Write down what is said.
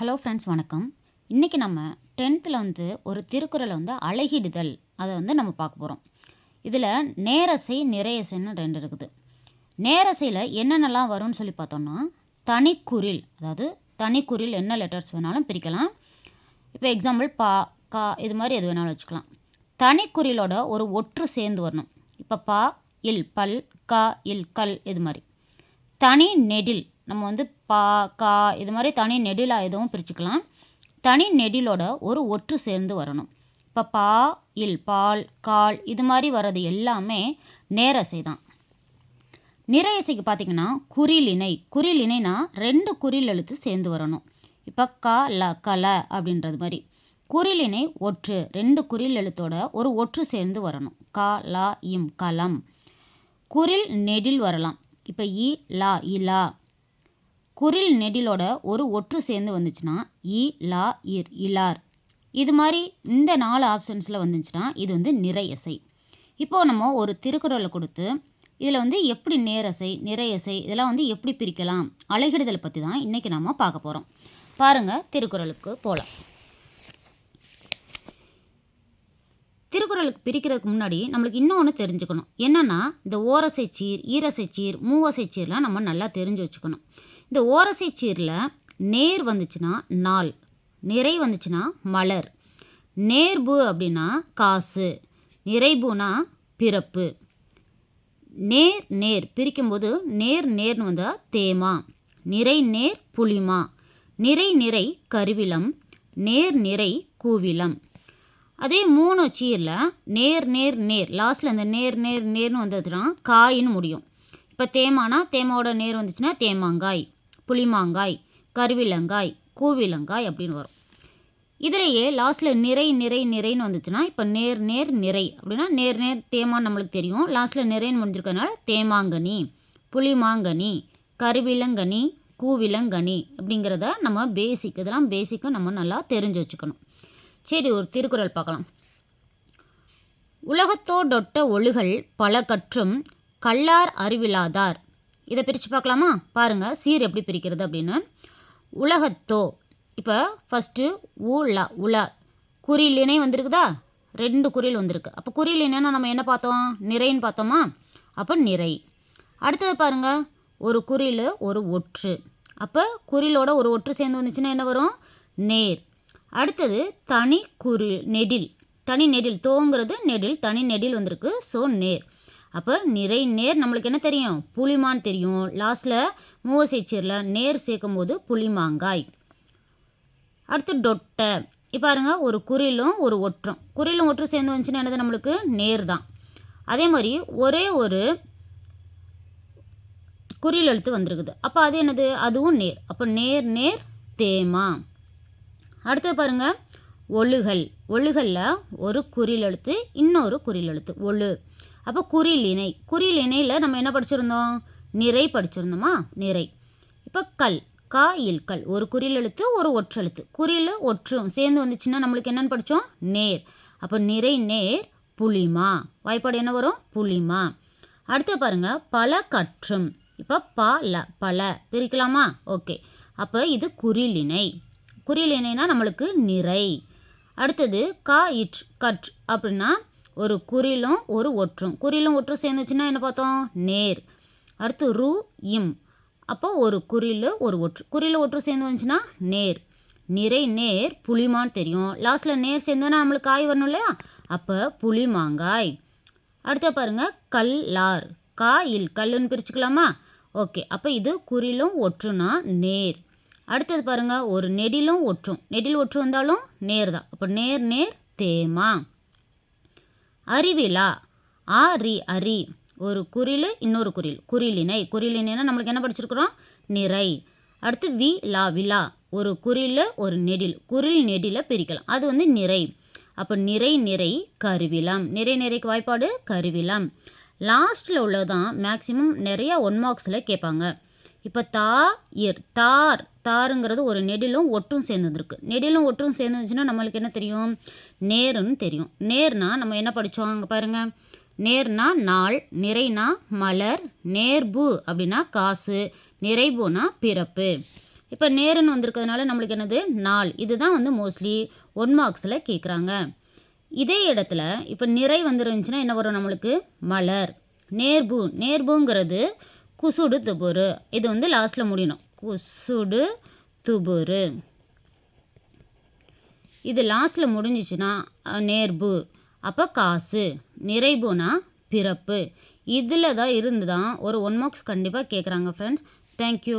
Hello friends வணக்கம். இன்றைக்கி நம்ம டென்த்தில் வந்து ஒரு திருக்குறளை வந்து அழகிடுதல். அதை வந்து நம்ம பார்க்க போகிறோம் இதில் நேரசை நிறையசைன்னு ரெண்டு இருக்குது. நேரசையில் என்னென்னலாம் வரும்னு சொல்லி பார்த்தோம்னா தனிக்குறில் அதாவது தனிக்குறில் என்ன லெட்டர்ஸ் வேணாலும் பிரிக்கலாம். இப்போ எக்ஸாம்பிள் பா கா இது மாதிரி எது வேணாலும் வச்சுக்கலாம். தனிக்குறிலோட ஒரு ஒற்று சேர்ந்து வரணும். இப்போ பா இல் பல் கா இல் கல் இது மாதிரி. தனி நெடில் நம்ம வந்து பா கா இது மாதிரி தனி நெடிலாக எதுவும் பிரிச்சுக்கலாம். தனி நெடிலோட ஒரு ஒற்று சேர்ந்து வரணும். இப்போ பா இல் பால் கால் இது மாதிரி வர்றது எல்லாமே நேரசை தான். நிறையசைக்கு பார்த்தீங்கன்னா குறிலிணை குறிலிணைனா ரெண்டு குறில் எழுத்து சேர்ந்து வரணும். இப்போ க ல கல அப்படின்றது மாதிரி. குறிலினை ஒற்று. ரெண்டு குறில் எழுத்தோட ஒரு ஒற்று சேர்ந்து வரணும். கா லா இம் கலம் குறில் நெடில் வரலாம். இப்போ இ லா இலா குரில் நெடிலோட ஒரு ஒற்று சேர்ந்து வந்துச்சுன்னா இ லா இர் இலார். இது மாதிரி இந்த நாலு ஆப்ஷன்ஸில் வந்துச்சுன்னா இது வந்து நிறையசை இப்போது நம்ம ஒரு திருக்குறளை கொடுத்து இதில் வந்து எப்படி நேரசை நிறையசை இதெல்லாம் வந்து எப்படி பிரிக்கலாம் அழகிடுதலை பற்றி தான் இன்றைக்கி நம்ம பார்க்க போகிறோம் பாருங்கள் திருக்குறளுக்கு போகலாம் திருக்குறளுக்கு பிரிக்கிறதுக்கு முன்னாடி நம்மளுக்கு இன்னொன்று தெரிஞ்சுக்கணும். என்னென்னா இந்த ஓரசை சீர் ஈரசை சீர் மூவசை சீர்லாம் நம்ம நல்லா தெரிஞ்சு வச்சுக்கணும். இந்த ஓரசை சீரில் நேர் வந்துச்சுன்னா நாள் நிறை வந்துச்சுன்னா மலர். நேர்பு அப்படின்னா காசு நிறைபுனா பிறப்பு. நேர் நேர் பிரிக்கும்போது நேர் நேர்னு வந்தால் தேமா நிறை நேர் புளிமா நிறை நிறை கருவிலம் நேர் நிறை கூவிலம் அதே மூணு சீரில் நேர் நேர் நேர் லாஸ்ட்டில் இந்த நேர் நேர் நேர்னு வந்ததுன்னா காயின்னு முடியும். இப்போ தேமானா தேமாவோட நேர் வந்துச்சுன்னா தேமாங்காய். புளிமாங்காய் கருவிலங்காய் கூவிலங்காய் அப்படின்னு வரும். இதிலேயே லாஸ்ட்டில் நிறை நிறை நிறைன்னு வந்துச்சுன்னா இப்போ நேர் நேர் நிறை அப்படின்னா நேர் நேர் தேமான்னு நம்மளுக்கு தெரியும். லாஸ்ட்டில் நிறைன்னு முடிஞ்சிருக்கனால தேமாங்கனி புளிமாங்கனி கருவிலங்கனி கூவிலங்கனி அப்படிங்கிறத நம்ம பேசிக் இதெல்லாம் பேசிக்காக நம்ம நல்லா தெரிஞ்சு வச்சுக்கணும். சரி ஒரு திருக்குறள் பார்க்கலாம். உலகத்தோடொட்ட ஒழுகல் பல கற்றும் கல்லார் அறிவிலாதார் இதை பிரித்து பார்க்கலாமா? பாருங்கள் சீர் எப்படி பிரிக்கிறது அப்படின்னு. உலகத்தோ இப்போ ஃபஸ்ட்டு உலா உலா குறியில் இணை வந்திருக்குதா? ரெண்டு குறில் வந்திருக்கு. அப்போ குறியில் இணைன்னா நம்ம என்ன பார்த்தோம்? நிறைன்னு பார்த்தோமா? அப்போ நிறை. அடுத்தது பாருங்கள் ஒரு குறியில் ஒரு ஒற்று. அப்போ குறிலோட ஒரு ஒற்று சேர்ந்து வந்துச்சுன்னா என்ன வரும்? நேர். அடுத்தது தனி குறி நெடில். தனி நெடில் தோங்கிறது நெடில் தனி நெடில் வந்திருக்கு. ஸோ நேர். அப்போ நிறை நேர் நம்மளுக்கு என்ன தெரியும்? புளிமான் தெரியும். லாஸ்ட்டில் மூவசைச்சீரில் நேர் சேர்க்கும் போது புளிமாங்காய். அடுத்து டொட்டை. இப்போ பாருங்க ஒரு குறிலும் ஒரு ஒற்றும். குறிலும் ஒற்றும் சேர்ந்து வந்துச்சுன்னா என்னது நம்மளுக்கு? நேர் தான். அதே மாதிரி ஒரே ஒரு குறில் எழுத்து வந்திருக்குது. அப்போ அது என்னது? அதுவும் நேர். அப்போ நேர் நேர் தேமா. அடுத்தது பாருங்க ஒழுகல். ஒழுகலில் ஒரு குறில் எழுத்து இன்னொரு குறில் எழுத்து. ஒழு. அப்போ குறில் இணை. குறில் இணையில் நம்ம என்ன படிச்சிருந்தோம்? நிறை படிச்சிருந்தோமா? நிறை. இப்போ கல். கா இல் கல். ஒரு குறில் எழுத்து ஒரு ஒற்றெழுத்து குறில் ஒற்றும். சேர்ந்து வந்துச்சுன்னா நம்மளுக்கு என்னென்னு படித்தோம் நேர். அப்போ நிறை நேர் புளிமா வாய்ப்பாடு என்ன வரும்? புளிமா அடுத்து பாருங்க. பல கற்றும். இப்போ பல பல. பிரிக்கலாமா? ஓகே. அப்போ இது குறிலிணை குறிலிணைனா நம்மளுக்கு நிறை. அடுத்தது கா இற் கற் அப்படின்னா ஒரு குறிலும் ஒரு ஒற்றும். குறிலும் ஒற்றும் சேர்ந்துச்சுன்னா என்ன பார்த்தோம்? நேர். அடுத்து ரு இம். அப்போ ஒரு குறில் ஒரு ஒற்று. குறில் ஒற்று சேர்ந்து வந்துச்சுன்னா நேர். நிறை நேர் புளிமான்னு தெரியும். லாஸ்ட்டில் நேர் சேர்ந்தோன்னா நம்மளுக்கு காய் வரணும் இல்லையா? அப்போ புளி மாங்காய் அடுத்த பாருங்க கல்லார். கா இல் கல்லுன்னு பிரிச்சுக்கலாமா? ஓகே. அப்போ இது குறிலும் ஒற்றுனா நேர். அடுத்தது பாருங்க ஒரு நெடிலும் ஒற்றும். நெடில் ஒற்று வந்தாலும் நேர் தான். அப்போ நேர் நேர் தேமா. அறிவிலா. ஆ ரி அரி. ஒரு குறில் இன்னொரு குறில். குறிலிணை குறிலிணைனா நம்மளுக்கு என்ன படிச்சிருக்கிறோம்? நிறை. அடுத்து வி லா விலா. ஒரு குறில் ஒரு நெடில். குறில் நெடில பிரிக்கலாம். அது வந்து நிறை. அப்போ நிறை நிறை கருவிலம். நிறை நிறைக்கு வாய்ப்பாடு கருவிலம். லாஸ்ட்டில் உள்ளதான் மேக்ஸிமம் நிறையா ஒன் மார்க்ஸில் கேட்பாங்க. இப்போ தா இர் தார் தாருங்கிறது ஒரு நெடிலும் ஒற்றும் சேர்ந்து வந்திருக்கு நெடிலும் ஒற்றும் சேர்ந்து நம்மளுக்கு என்ன தெரியும்? நேருன்னு தெரியும். நேர்னா நம்ம என்ன படித்தோம் அங்கே பாருங்கள் நேர்னா நாள் நிறைனா மலர் நேர்பு அப்படின்னா காசு நிறைபுனா பிறப்பு. இப்போ நேருன்னு வந்திருக்கிறதுனால நம்மளுக்கு என்னது? நாள். இதுதான் வந்து மோஸ்ட்லி ஒன் மார்க்ஸில் கேட்குறாங்க இதே இடத்துல இப்போ நிறை வந்துருந்துச்சுன்னா என்ன வரும் நம்மளுக்கு? மலர். நேர்பு. நேர்புங்கிறது குசுடு துபுரு. இது வந்து லாஸ்ட்டில் முடியணும். குசுடு துபுரு. இது லாஸ்ட்டில் முடிஞ்சிச்சுன்னா நேர்பு. அப்போ காசு. நிறைபுனா பிறப்பு. இதில் தான் இருந்து தான் ஒரு ஒன் மார்க்ஸ் கண்டிப்பாக கேட்குறாங்க ஃப்ரெண்ட்ஸ் தேங்க்யூ